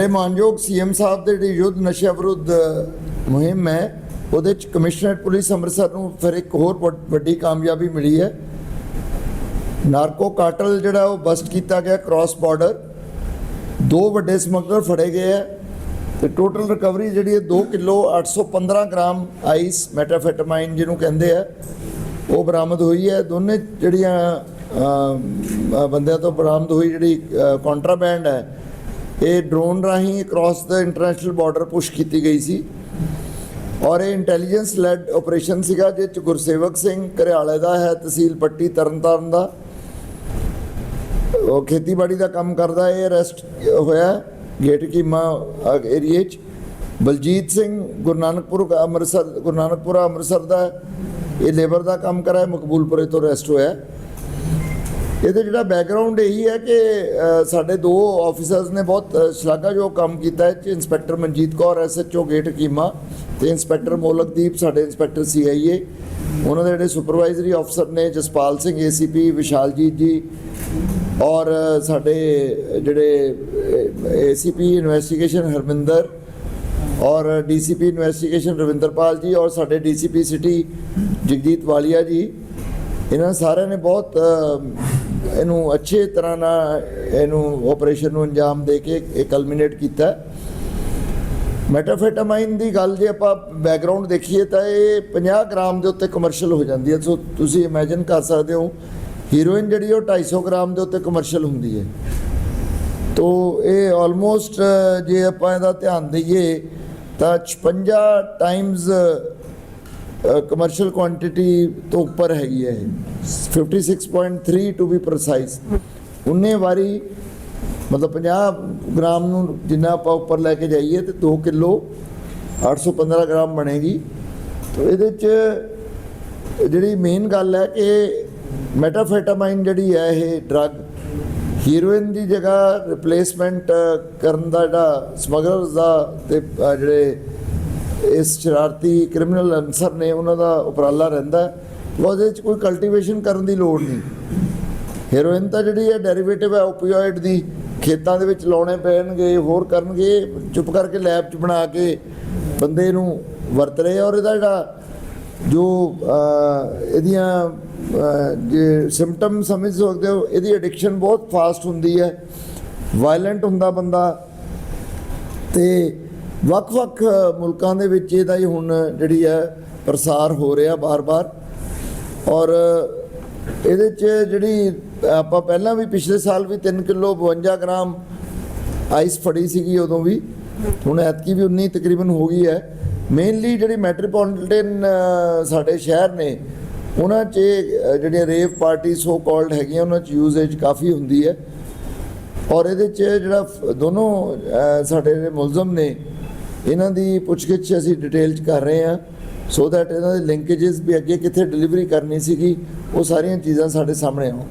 ਇਹ ਮਾਨਯੋਗ ਸੀਐਮ ਸਾਹਿਬ ਦੇ ਜਿਹੜੀ ਯੁੱਧ ਨਸ਼ਾ ਵਿਰੁੱਧ ਮੁਹਿੰਮ ਹੈ, ਉਹਦੇ ਚ ਕਮਿਸ਼ਨਰੇਟ ਪੁਲਿਸ ਅੰਮ੍ਰਿਤਸਰ ਨੂੰ ਫਿਰ ਇੱਕ ਹੋਰ ਵੱਡੀ ਕਾਮਯਾਬੀ ਮਿਲੀ ਹੈ। ਨਾਰਕੋ ਕਾਟਲ ਜਿਹੜਾ ਉਹ ਬਸਟ ਕੀਤਾ ਗਿਆ ਕ੍ਰਾਸ ਬਾਰਡਰ ਦੋ ਵੱਡੇ ਸਮਗਲਰ ਫੜੇ ਗਏ ਹੈ ਤੇ ਟੋਟਲ ਰਿਕਵਰੀ ਜਿਹੜੀ ਹੈ 2 ਕਿਲੋ 815 ਗ੍ਰਾਮ ਆਈਸ ਮੈਟਾਫੈਟਾਮਾਈਨ ਜਿਹਨੂੰ ਕਹਿੰਦੇ ਆ, ਉਹ ਬਰਾਮਦ ਹੋਈ ਹੈ। ਦੋਨੇ ਜਿਹੜੀਆਂ ਬੰਦਿਆਂ ਤੋਂ ਬਰਾਮਦ ਹੋਈ ਜਿਹੜੀ ਕੰਟਰਾਬੈਂਡ ਹੈ ਇਹ ਡਰੋਨ ਰਾਹੀਂ ਕ੍ਰਾਸ ਦਾ ਇੰਟਰਨੈਸ਼ਨਲ ਬਾਰਡਰ ਪੁਸ਼ ਕੀਤੀ ਗਈ ਸੀ। ਔਰ ਇਹ ਇੰਟੈਲੀਜੈਂਸ ਲੈਡ ਆਪਰੇਸ਼ਨ ਸੀਗਾ ਜਿਸ ਚ ਗੁਰਸੇਵਕ ਸਿੰਘ ਘਰਿਆਲੇ ਦਾ ਹੈ, ਤਹਿਸੀਲ ਪੱਟੀ ਤਰਨਤਾਰਨ ਦਾ। ਉਹ ਖੇਤੀਬਾੜੀ ਦਾ ਕੰਮ ਕਰਦਾ, ਇਹ ਅਰੈਸਟ ਹੋਇਆ ਗੇਟ ਕੀਮਾ ਏਰੀਏ ਚ ਬਲਜੀਤ ਸਿੰਘ ਗੁਰੂ ਨਾਨਕਪੁਰ ਅੰਮ੍ਰਿਤਸਰ ਗੁਰੂ ਨਾਨਕਪੁਰਾ ਅੰਮ੍ਰਿਤਸਰ ਦਾ ਇਹ ਲੇਬਰ ਦਾ ਕੰਮ ਕਰਾ ਹੈ ਮਕਬੂਲਪੁਰੇ ਤੋਂ ਅਰੈਸਟ ਹੋਇਆ। ਇਹਦੇ ਜਿਹੜਾ ਬੈਕਗ੍ਰਾਉਂਡ ਇਹੀ ਹੈ ਕਿ ਸਾਡੇ ਦੋ ਆਫੀਸਰਸ ਨੇ ਬਹੁਤ ਸ਼ਲਾਘਾਯੋਗ ਕੰਮ ਕੀਤਾ ਹੈ। Inspector Manjeet Kaur SHO gate keema ਤੇ ਇੰਸਪੈਕਟਰ ਮੋਲਕਦੀਪ, ਸਾਡੇ ਇੰਸਪੈਕਟਰ ਸੀਆਈਏ ਉਹਨਾਂ ਦੇ ਜਿਹੜੇ ਸੁਪਰਵਾਈਜ਼ਰੀ ਅਫਸਰ ਨੇ, ਜਸਪਾਲ ਸਿੰਘ ਏਸੀਪੀ ਵਿਸ਼ਾਲਜੀਤ ਜੀ ਔਰ ਸਾਡੇ ਜਿਹੜੇ ਏਸੀਪੀ ਇਨਵੈਸਟੀਗੇਸ਼ਨ ਹਰਮਿੰਦਰ ਔਰ ਡੀਸੀਪੀ ਇਨਵੈਸਟੀਗੇਸ਼ਨ ਰਵਿੰਦਰਪਾਲ ਜੀ ਔਰ ਸਾਡੇ ਡੀਸੀਪੀ ਸਿਟੀ ਜਗਜੀਤ ਵਾਲੀਆ ਜੀ। ਇਹਨਾਂ ਸਾਰਿਆਂ ਨੇ ਬਹੁਤ ਇਹਨੂੰ ਅੱਛੇ ਤਰ੍ਹਾਂ ਨਾਲ ਇਹਨੂੰ ਆਪਰੇਸ਼ਨ ਨੂੰ ਅੰਜਾਮ ਦੇ ਕੇ ਇਹ ਕਲਮੀਨੇਟ ਕੀਤਾ। ਮੈਟਾਫੈਟਾਮਾਈਨ ਦੀ ਗੱਲ ਜੇ ਆਪਾਂ ਬੈਕਗ੍ਰਾਉਂਡ ਦੇਖੀਏ ਤਾਂ ਇਹ 50 ਗ੍ਰਾਮ ਦੇ ਉੱਤੇ ਕਮਰਸ਼ੀਅਲ ਹੋ ਜਾਂਦੀ ਹੈ। ਸੋ ਤੁਸੀਂ ਇਮੇਜਿਨ ਕਰ ਸਕਦੇ ਹੋ ਹੀਰੋਇਨ ਜਿਹੜੀ ਉਹ 250 ਗ੍ਰਾਮ ਦੇ ਉੱਤੇ ਕਮਰਸ਼ੀਅਲ ਹੁੰਦੀ ਹੈ। ਤੋ ਇਹ ਆਲਮੋਸਟ ਜੇ ਆਪਾਂ ਇਹਦਾ ਧਿਆਨ ਦਈਏ ਤਾਂ 56 ਟਾਈਮਸ ਕਮਰਸ਼ੀਅਲ ਕੁਆਂਟੀਟੀ ਤੋਂ ਉੱਪਰ ਹੈਗੀ ਹੈ ਇਹ। 56.3 ਟੂ ਬੀ ਪ੍ਰੀਸਾਈਜ਼ ਉਨੇ ਵਾਰੀ, ਮਤਲਬ 50 ਗ੍ਰਾਮ ਨੂੰ ਜਿੰਨਾ ਆਪਾਂ ਉੱਪਰ ਲੈ ਕੇ ਜਾਈਏ ਤੇ 2 ਕਿਲੋ 815 ਗ੍ਰਾਮ ਬਣੇਗੀ ਤੋ ਇਹਦੇ ਚ ਜਿਹੜੀ ਮੇਨ ਗੱਲ ਹੈ ਕਿ ਮੈਟਾਫੈਟਾਮਾਈਨ ਜਿਹੜੀ ਹੈ ਇਹ ਡਰੱਗ ਹੀਰੋਇਨ ਦੀ ਜਗ੍ਹਾ ਰਿਪਲੇਸਮੈਂਟ ਕਰਨ ਦਾ ਜਿਹੜਾ ਸਮਗਲਰਸ ਦਾ ਤੇ ਜਿਹੜੇ ਇਸ ਸ਼ਰਾਰਤੀ ਕ੍ਰਿਮੀਨਲ ਅਨਸਰ ਨੇ, ਉਹਨਾਂ ਦਾ ਉਪਰਾਲਾ ਰਹਿੰਦਾ ਹੈ। ਉਹਦੇ 'ਚ ਕੋਈ ਕਲਟੀਵੇਸ਼ਨ ਕਰਨ ਦੀ ਲੋੜ ਨਹੀਂ। ਹੈਰੋਇਨ ਤਾਂ ਜਿਹੜੀ ਹੈ ਡੈਰੀਵੇਟਿਵ ਹੈ ਓਪੀਓਇਡ ਦੀ, ਖੇਤਾਂ ਦੇ ਵਿੱਚ ਲਾਉਣੇ ਪੈਣਗੇ, ਹੋਰ ਕਰਨਗੇ, ਚੁੱਪ ਕਰਕੇ ਲੈਬ 'ਚ ਬਣਾ ਕੇ ਬੰਦੇ ਨੂੰ ਵਰਤ ਰਹੇ ਔਰ ਇਹਦਾ ਜਿਹੜਾ ਜੋ ਇਹਦੀਆਂ ਜੇ ਸਿੰਪਟਮ ਸਮਝ ਸਕਦੇ ਹੋ, ਇਹਦੀ ਐਡਿਕਸ਼ਨ ਬਹੁਤ ਫਾਸਟ ਹੁੰਦੀ ਹੈ। ਵਾਇਲੈਂਟ ਹੁੰਦਾ ਬੰਦਾ। ਤੇ ਵੱਖ-ਵੱਖ ਮੁਲਕਾਂ ਦੇ ਵਿੱਚ ਇਹਦਾ ਹੀ ਹੁਣ ਜਿਹੜੀ ਹੈ ਪ੍ਰਸਾਰ ਹੋ ਰਿਹਾ ਬਾਰ-ਬਾਰ। ਔਰ ਇਹਦੇ ਚ ਜਿਹੜੀ ਆਪਾਂ ਪਹਿਲਾਂ ਵੀ ਪਿਛਲੇ ਸਾਲ ਵੀ 3 ਕਿਲੋ 52 ਗ੍ਰਾਮ ਆਈਸ ਫੜੀ ਸੀਗੀ ਉਦੋਂ ਵੀ। ਹੁਣ ਐਤਕੀ ਵੀ 19 ਤਕਰੀਬਨ ਹੋ ਗਈ ਹੈ। ਮੇਨਲੀ ਜਿਹੜੀ ਮੈਟਰੋਪੋਲੀਟਨ ਸਾਡੇ ਸ਼ਹਿਰ ਨੇ, ਉਹਨਾਂ 'ਚ ਜਿਹੜੀਆਂ ਰੇਵ ਪਾਰਟੀ ਸੋ ਕਾਲਡ ਹੈਗੀਆਂ, ਉਹਨਾਂ 'ਚ ਯੂਜ਼ੇਜ ਕਾਫੀ ਹੁੰਦੀ ਹੈ। ਔਰ ਇਹਦੇ 'ਚ ਜਿਹੜਾ ਦੋਨੋਂ ਸਾਡੇ ਜਿਹੜੇ ਮੁਲਜ਼ਮ ਨੇ, ਇਹਨਾਂ ਦੀ ਪੁੱਛਗਿੱਛ ਅਸੀਂ ਡਿਟੇਲ 'ਚ ਕਰ ਰਹੇ ਹਾਂ। ਸੋ ਦੈਟ ਇਹਨਾਂ ਦੇ ਲਿੰਕੇजेस ਵੀ ਅੱਗੇ ਕਿੱਥੇ ਡਿਲੀਵਰੀ ਕਰਨੀ ਸੀਗੀ ਉਹ ਸਾਰੀਆਂ ਚੀਜ਼ਾਂ ਸਾਡੇ ਸਾਹਮਣੇ ਆਉਣ।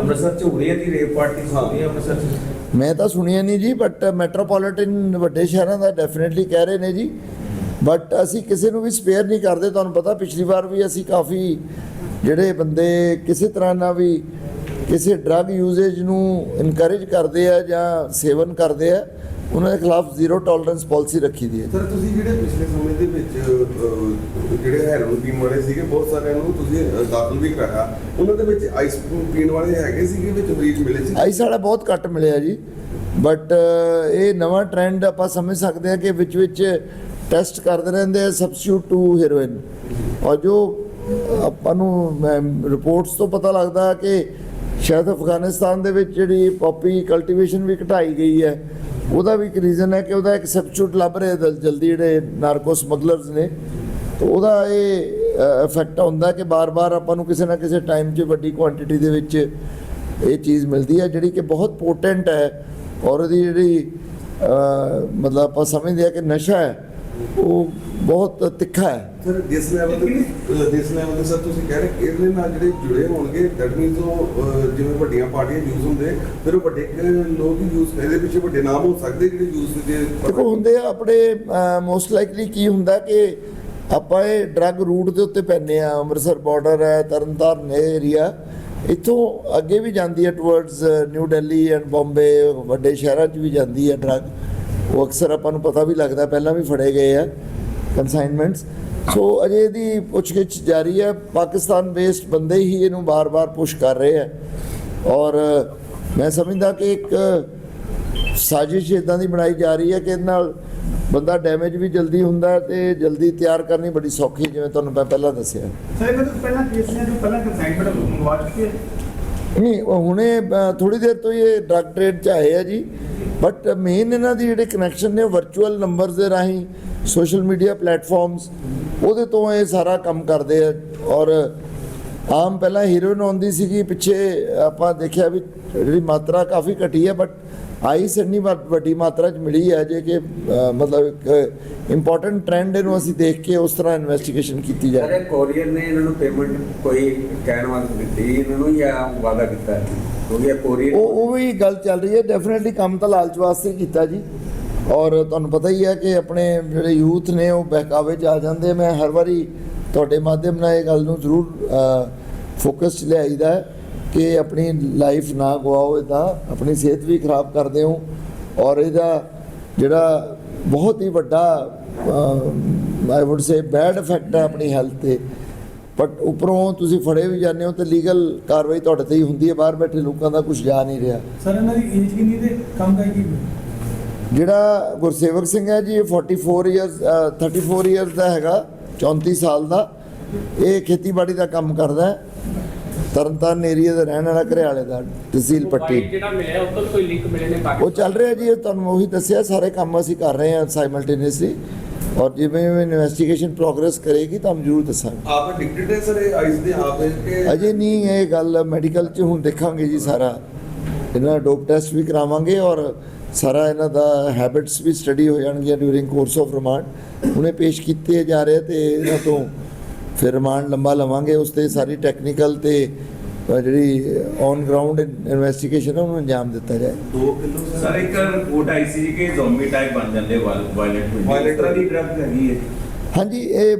ਅੰਮ੍ਰਿਤਸਰ ਚ ਹੋ ਰਹੀ ਹੈ ਦੀ ਰੇਪ ਪਾਰਟੀ ਰਹੀ ਹੈ ਅੰਮ੍ਰਿਤਸਰ ਚ? ਮੈਂ ਤਾਂ ਸੁਣਿਆ ਨਹੀਂ ਜੀ ਬਟ ਮੈਟਰੋਪੋਲੀਟਨ ਵੱਡੇ ਸ਼ਹਿਰਾਂ ਦਾ ਡੈਫੀਨਿਟਲੀ ਕਹਿ ਰਹੇ ਨੇ ਜੀ। ਬਟ ਅਸੀਂ ਕਿਸੇ ਨੂੰ ਵੀ ਸਪੇਅਰ ਨਹੀਂ ਕਰਦੇ ਤੁਹਾਨੂੰ ਪਤਾ ਪਿਛਲੀ ਵਾਰ ਵੀ ਅਸੀਂ ਕਾਫੀ ਜਿਹੜੇ ਬੰਦੇ ਕਿਸੇ ਤਰ੍ਹਾਂ ਨਾਲ ਵੀ ਕਿਸੇ ਡਰੱਗ ਯੂਜ਼ੇਜ ਨੂੰ ਇਨਕਰੇਜ ਕਰਦੇ ਆ ਜਾਂ ਸੇਵਨ ਕਰਦੇ ਆ ਉਹਨਾਂ ਦੇ ਖਿਲਾਫ ਜ਼ੀਰੋ ਟੋਲਰੈਂਸ ਪਾਲਿਸੀ ਰੱਖੀ ਦੀ ਹੈ ਸਰ ਤੁਸੀਂ ਜਿਹੜੇ ਪਿਛਲੇ ਸਮੇਂ ਦੇ ਵਿੱਚ ਜਿਹੜੇ ਹੈਰੋਨ ਪੀਣ ਵਾਲੇ ਸੀਗੇ ਬਹੁਤ ਸਾਰਿਆਂ ਨੂੰ ਤੁਸੀਂ ਦਾਖਲ ਵੀ ਕਰਾਇਆ। ਉਹਨਾਂ ਦੇ ਵਿੱਚ ਆਈਸ ਪੀਣ ਵਾਲੇ ਹੈਗੇ ਸੀਗੇ ਵਿੱਚ ਮਰੀਜ਼ ਮਿਲੇ ਸੀ? ਆਈ ਸਾਡਾ ਬਹੁਤ ਘੱਟ ਮਿਲਿਆ ਜੀ। ਬਟ ਇਹ ਨਵਾਂ ਟ੍ਰੈਂਡ ਆਪਾਂ ਸਮਝ ਸਕਦੇ ਹਾਂ ਕਿ ਵਿੱਚ ਵਿੱਚ ਟੈਸਟ ਕਰਦੇ ਰਹਿੰਦੇ ਆ ਸਬਸਟੀਟਿਊਟ ਟੂ ਹੈਰੋਇਨ ਔਰ ਜੋ ਆਪਾਂ ਨੂੰ ਰਿਪੋਰਟਸ ਤੋਂ ਪਤਾ ਲੱਗਦਾ ਕਿ ਸ਼ਾਇਦ ਅਫਗਾਨਿਸਤਾਨ ਦੇ ਵਿੱਚ ਜਿਹੜੀ ਪੌਪੀ ਕਲਟੀਵੇਸ਼ਨ ਵੀ ਘਟਾਈ ਗਈ ਹੈ। ਉਹਦਾ ਵੀ ਇੱਕ ਰੀਜ਼ਨ ਹੈ ਕਿ ਉਹਦਾ ਇੱਕ ਸਬਸਟੀਟਿਊਟ ਲੱਭ ਰਹੇ ਜਲ- ਜਲਦੀ ਜਿਹੜੇ ਨਾਰਕੋ ਸਮਗਲਰਸ ਨੇ। ਤਾਂ ਉਹਦਾ ਇਹ ਇਫੈਕਟ ਹੁੰਦਾ ਕਿ ਬਾਰ-ਬਾਰ ਆਪਾਂ ਨੂੰ ਕਿਸੇ ਨਾ ਕਿਸੇ ਟਾਈਮ 'ਚ ਵੱਡੀ ਕੁਆਂਟੀਟੀ ਦੇ ਵਿੱਚ ਇਹ ਚੀਜ਼ ਮਿਲਦੀ ਹੈ, ਜਿਹੜੀ ਕਿ ਬਹੁਤ ਪੋਟੈਂਟ ਹੈ ਔਰ ਉਹਦੀ ਜਿਹੜੀ ਮਤਲਬ ਆਪਾਂ ਸਮਝਦੇ ਆ ਕਿ ਨਸ਼ਾ ਹੈ ਉਹ ਬਹੁਤ ਤਿੱਖਾ ਹੈ। ਸਰ ਜਿਸ ਲੈਵਲ ਤੇ ਜਿਸ ਲੈਵਲ ਤੇ ਸਰ ਤੁਸੀਂ ਕਹਿ ਰਹੇ ਇਹਦੇ ਨਾਲ ਜਿਹੜੇ ਜੁੜੇ ਹੋਣਗੇ ਦੈਟ ਮੀਨਸ ਉਹ ਜਿਵੇਂ ਵੱਡੀਆਂ ਪਾਰਟੀਆਂ ਯੂਜ਼ ਹੁੰਦੇ ਫਿਰ ਉਹ ਵੱਡੇ ਲੋਕ ਯੂਜ਼ ਇਹਦੇ ਪਿੱਛੇ ਵੱਡੇ ਨਾਮ ਹੋ ਸਕਦੇ ਜਿਹੜੇ ਯੂਜ਼ ਜੇ ਦੇਖੋ ਹੁੰਦੇ ਆ ਆਪਣੇ ਮੋਸਟ ਲਾਈਕਲੀ ਕੀ ਹੁੰਦਾ ਕਿ ਆਪਾਂ ਇਹ ਡਰੱਗ ਰੂਟ ਦੇ ਉੱਤੇ ਪੈਨੇ ਆ ਅੰਮ੍ਰਿਤਸਰ ਬਾਰਡਰ ਹੈ ਤਰਨਤਾਰਨ ਏਰੀਆ ਇੱਥੋਂ ਅੱਗੇ ਵੀ ਜਾਂਦੀ ਹੈ towards new Delhi and Bombay ਵੱਡੇ ਸ਼ਹਿਰਾਂ 'ਚ ਵੀ ਜਾਂਦੀ ਹੈ ਡਰੱਗ ਉਹ ਅਕਸਰ ਆਪਾਂ ਨੂੰ ਪਤਾ ਵੀ ਲੱਗਦਾ ਪਹਿਲਾਂ ਵੀ ਫੜੇ ਗਏ ਆ ਕਨਸਾਈਨਮੈਂਟਸ ਸੋ ਅਜੇ ਇਹਦੀ ਪੁੱਛਗਿੱਛ ਜਾਰੀ ਹੈ। ਪਾਕਿਸਤਾਨ ਬੇਸਡ ਬੰਦੇ ਹੀ ਇਹਨੂੰ ਬਾਰ-ਬਾਰ ਪੁਸ਼ ਕਰ ਰਹੇ ਆ। ਔਰ ਮੈਂ ਸਮਝਦਾ ਕਿ ਇੱਕ ਸਾਜ਼ਿਸ਼ ਇਦਾਂ ਦੀ ਬਣਾਈ ਜਾ ਰਹੀ ਹੈ ਕਿ ਇਹਦੇ ਨਾਲ ਬੰਦਾ ਡੈਮੇਜ ਵੀ ਜਲਦੀ ਹੁੰਦਾ ਤੇ ਜਲਦੀ ਤਿਆਰ ਕਰਨੀ ਬੜੀ ਸੌਖੀ ਜਿਵੇਂ ਤੁਹਾਨੂੰ ਮੈਂ ਪਹਿਲਾਂ ਦੱਸਿਆ। ਸਰ ਇਹਨਾਂ ਤੋਂ ਪਹਿਲਾਂ ਕੇਸ ਨੇ ਜੋ ਪਹਿਲਾਂ ਕੰਸਾਈਨਮੈਂਟ ਮੰਗਵਾ ਚੁੱਕੇ ਨਹੀਂ ਹੁਣੇ ਥੋੜੀ ਦੇਰ ਤੋਂ ਇਹ ਡਰੱਗ ਟ੍ਰੇਡ ਚ ਆਏ ਆ ਜੀ। ਬਟ ਮੇਨ uh, ਇਹਨਾਂ ਦੀ ਜਿਹੜੇ ਕਨੈਕਸ਼ਨ ਨੇ ਵਰਚੁਅਲ ਨੰਬਰਸ ਦੇ ਰਾਹੀਂ ਸੋਸ਼ਲ ਮੀਡੀਆ ਪਲੇਟਫਾਰਮਸ ਉਹਦੇ ਤੋਂ ਇਹ ਸਾਰਾ ਕੰਮ ਕਰਦੇ ਆ। ਔਰ, ਆਮ ਪਹਿਲਾਂ ਹੀਰੋਇਨ ਆਉਂਦੀ ਸੀਗੀ, ਪਿੱਛੇ ਆਪਾਂ ਦੇਖਿਆ ਵੀ ਜਿਹੜੀ ਮਾਤਰਾ ਕਾਫੀ ਘਟੀ ਹੈ ਬਟ ਆਈਸ ਇੰਨੀ ਵੱਡੀ ਮਾਤਰਾ ਚ ਮਿਲੀ ਹੈ ਜੇ ਕਿ ਮਤਲਬ ਇੱਕ ਇੰਪੋਰਟੈਂਟ ਟ੍ਰੈਂਡ ਇਹਨੂੰ ਅਸੀਂ ਦੇਖ ਕੇ ਉਸ ਤਰ੍ਹਾਂ ਇਨਵੈਸਟੀਗੇਸ਼ਨ ਕੀਤੀ ਜਾ ਰਹੀ ਹੈ ਕੋਰੀਅਰ ਨੇ ਇਹਨਾਂ ਨੂੰ ਪੇਮੈਂਟ ਕੋਈ ਕਹਿਣ ਵਾਸਤੇ ਦਿੱਤੀ, ਇਹਨਾਂ ਨੂੰ ਜਾਂ ਵਾਅਦਾ ਕੀਤਾ। ਕਿਉਂਕਿ ਇਹ ਕੋਰੀਅਰ ਉਹ ਉਹ ਵੀ ਗੱਲ ਚੱਲ ਰਹੀ ਹੈ ਡੈਫੀਨਿਟਲੀ ਕੰਮ ਤਾਂ ਲਾਲਚ ਵਾਸਤੇ ਹੀ ਕੀਤਾ ਜੀ। ਔਰ ਤੁਹਾਨੂੰ ਪਤਾ ਹੀ ਹੈ ਕਿ ਆਪਣੇ ਜਿਹੜੇ ਯੂਥ ਨੇ, ਉਹ ਬਹਿਕਾਵੇ 'ਚ ਆ ਜਾਂਦੇ ਮੈਂ ਹਰ ਵਾਰੀ ਤੁਹਾਡੇ ਮਾਧਿਅਮ ਨਾਲ ਇਹ ਗੱਲ ਨੂੰ ਜ਼ਰੂਰ ਫੋਕਸ 'ਚ ਲਿਆਈਦਾ ਕਿ ਆਪਣੀ ਲਾਈਫ ਨਾ ਗਵਾਓ ਇਦਾਂ ਆਪਣੀ ਸਿਹਤ ਵੀ ਖਰਾਬ ਕਰਦੇ ਹੋ ਔਰ ਇਹਦਾ ਜਿਹੜਾ ਬਹੁਤ ਹੀ ਵੱਡਾ I would say bad effect ਹੈ ਆਪਣੀ ਹੈਲਥ ਤੇ। ਬਟ ਉੱਪਰੋਂ ਤੁਸੀਂ ਫੜੇ ਵੀ ਜਾਂਦੇ ਹੋ ਤੇ ਲੀਗਲ ਕਾਰਵਾਈ ਤੁਹਾਡੇ ਤੇ ਹੀ ਹੁੰਦੀ ਹੈ ਬਾਹਰ ਬੈਠੇ ਲੋਕਾਂ ਦਾ ਕੁਝ ਜਾ ਨਹੀਂ ਰਿਹਾ। ਸਰ ਇਹਨਾਂ ਦੀ ਏਜ ਕਿੰਨੀ ਤੇ ਕੰਮ ਦਾ ਕੀ? ਜਿਹੜਾ ਗੁਰਸੇਵਕ ਸਿੰਘ ਹੈ ਜੀ ਇਹ 44 ਇਅਰਸ 34 ਇਅਰਸ ਦਾ ਹੈਗਾ 34 ਸਾਲ ਦਾ। ਇਹ ਖੇਤੀਬਾੜੀ ਦਾ ਕੰਮ ਕਰਦਾ ਹੈ। ਤਰਨਤਾਰਨ ਏਰੀਆ ਦਾ ਰਹਿਣ ਵਾਲਾ ਘਰਿਆਲੇ ਦਾ ਤਹਿਸੀਲ ਪੱਟੀ। ਮੋਬਾਈਲ ਜਿਹੜਾ ਮਿਲਿਆ ਉਹ ਤੋਂ ਵੀ ਕੋਈ ਲਿੰਕ ਮਿਲੇ ਨੇ ਉਹ ਪਾਕਿਸਤਾਨ ਚੱਲ ਰਿਹਾ ਜੀ ਇਹ ਤੁਹਾਨੂੰ ਉਹੀ ਦੱਸਿਆ ਸਾਰੇ ਕੰਮ ਅਸੀਂ ਕਰ ਰਹੇ ਹਾਂ ਸਾਈਮਲਟੇਨੀਅਸਲੀ ਔਰ ਜਿਵੇਂ ਜਿਵੇਂ ਇਨਵੈਸਟੀਗੇਸ਼ਨ ਪ੍ਰੋਗਰੈਸ ਕਰੇਗੀ ਤੁਹਾਨੂੰ ਜ਼ਰੂਰ ਦੱਸਾਂਗੇ। ਆਪ ਐਡਿਕਟਡ ਹੈ ਸਰ ਇਹ ਆਈਸ ਦੇ ਆਪ ਕਿ ਅਜੇ ਨਹੀਂ ਇਹ ਗੱਲ ਮੈਡੀਕਲ 'ਚ ਹੁਣ ਦੇਖਾਂਗੇ ਜੀ ਸਾਰਾ। ਇਹਨਾਂ ਦਾ ਡੋਪ ਟੈਸਟ ਵੀ ਕਰਾਵਾਂਗੇ ਔਰ ਸਾਰਾ ਇਹਨਾਂ ਦਾ ਹੈਬਿਟਸ ਵੀ ਸਟੱਡੀ ਹੋ ਜਾਣਗੀਆਂ ਡਿਊਰਿੰਗ ਕੋਰਸ ਆਫ ਰਿਮਾਂਡ ਹੁਣੇ ਪੇਸ਼ ਕੀਤੇ ਜਾ ਰਹੇ ਤੇ ਇਹਨਾਂ ਤੋਂ ਫਿਰ ਰਿਮਾਂਡ ਲੰਬਾ ਲਵਾਂਗੇ ਉਸ ਤੇ ਸਾਰੀ ਟੈਕਨੀਕਲ ਤੇ ਜਿਹੜੀ ਔਨ ਗਰਾਊਂਡ ਇਨਵੈਸਟੀਗੇਸ਼ਨ ਉਹਨੂੰ ਅੰਜਾਮ ਦਿੱਤਾ ਜਾਏ। 2 ਕਿਲੋ ਸਰ? ਇੱਕ ਰਿਪੋਰਟ ਆਈ ਸੀ ਕਿ ਜ਼ੋਂਬੀ ਟਾਈਪ ਬਣ ਜਾਂਦੇ ਵਾਇਲੈਂਟ ਤਰ੍ਹਾਂ ਦੀ ਡਰਗ ਹੈਗੀ ਹੈ। ਹਾਂਜੀ ਇਹ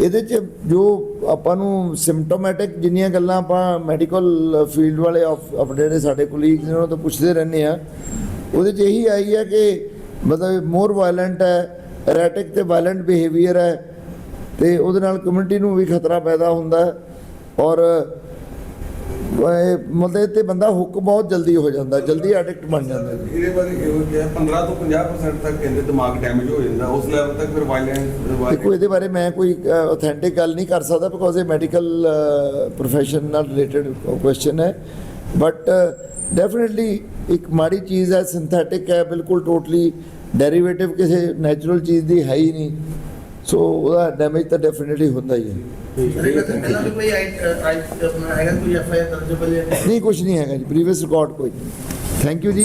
ਇਹਦੇ ਚ ਜੋ ਆਪਾਂ ਨੂੰ ਸਿੰਪਟੋਮੈਟਿਕ ਜਿੰਨੀਆਂ ਗੱਲਾਂ ਆਪਾਂ ਮੈਡੀਕਲ ਫੀਲਡ ਵਾਲੇ ਜਿਹੜੇ ਸਾਡੇ ਕੋਲੀਗਸ ਨੇ ਉਹਨਾਂ ਤੋਂ ਪੁੱਛਦੇ ਰਹਿੰਦੇ ਆ ਉਹਦੇ ਚ ਇਹੀ ਆਈ ਹੈ ਕਿ ਮਤਲਬ ਮੋਰ ਵਾਇਲੈਂਟ ਹੈ ਐਰੈਟਿਕ ਤੇ ਵਾਇਲੈਂਟ ਬਿਹੇਵੀਅਰ ਹੈ। ਤੇ ਉਹਦੇ ਨਾਲ ਕਮਿਊਨਿਟੀ ਨੂੰ ਵੀ ਖਤਰਾ ਪੈਦਾ ਹੁੰਦਾ ਔਰ ਮਤਲਬ ਤੇ ਬੰਦਾ ਹੁੱਕ ਬਹੁਤ ਜਲਦੀ ਹੋ ਜਾਂਦਾ ਜਲਦੀ ਐਡਿਕਟ ਬਣ ਜਾਂਦਾ ਇਹਦੇ ਬਾਰੇ ਕਿਹਾ 15 ਤੋਂ 50% ਤੱਕ ਕਹਿੰਦੇ ਦਿਮਾਗ ਡੈਮੇਜ ਹੋ ਜਾਂਦਾ ਉਸ ਲੈਵਲ ਤੱਕ ਫਿਰ ਦੇਖੋ ਵਾਇਲੈਂਸ ਇਹਦੇ ਬਾਰੇ ਮੈਂ ਕੋਈ ਆਥੈਂਟਿਕ ਗੱਲ ਨਹੀਂ ਕਰ ਸਕਦਾ ਬਿਕੋਜ਼ ਇਹ ਮੈਡੀਕਲ profession ਨਾਲ ਰਿਲੇਟਡ ਕੁਐਸਚਨ ਹੈ। ਬਟ ਡੈਫੀਨਿਟਲੀ ਇੱਕ ਮਾੜੀ ਚੀਜ਼ ਹੈ ਸਿੰਥੈਟਿਕ ਹੈ ਬਿਲਕੁਲ ਟੋਟਲੀ ਡੈਰੀਵੇਟਿਵ ਕਿਸੇ ਨੈਚੁਰਲ ਚੀਜ਼ ਦੀ ਹੈ ਹੀ ਨਹੀਂ। ਸੋ ਉਹਦਾ ਡੈਮੇਜ ਤਾਂ ਡੈਫੀਨਿਟਲੀ ਹੁੰਦਾ ਹੀ ਹੈ। ਨਹੀਂ ਕੁਝ ਨਹੀਂ ਹੈਗਾ ਜੀ ਪ੍ਰੀਵੀਅਸ ਰਿਕਾਰਡ ਕੋਈ। ਥੈਂਕ ਯੂ ਜੀ।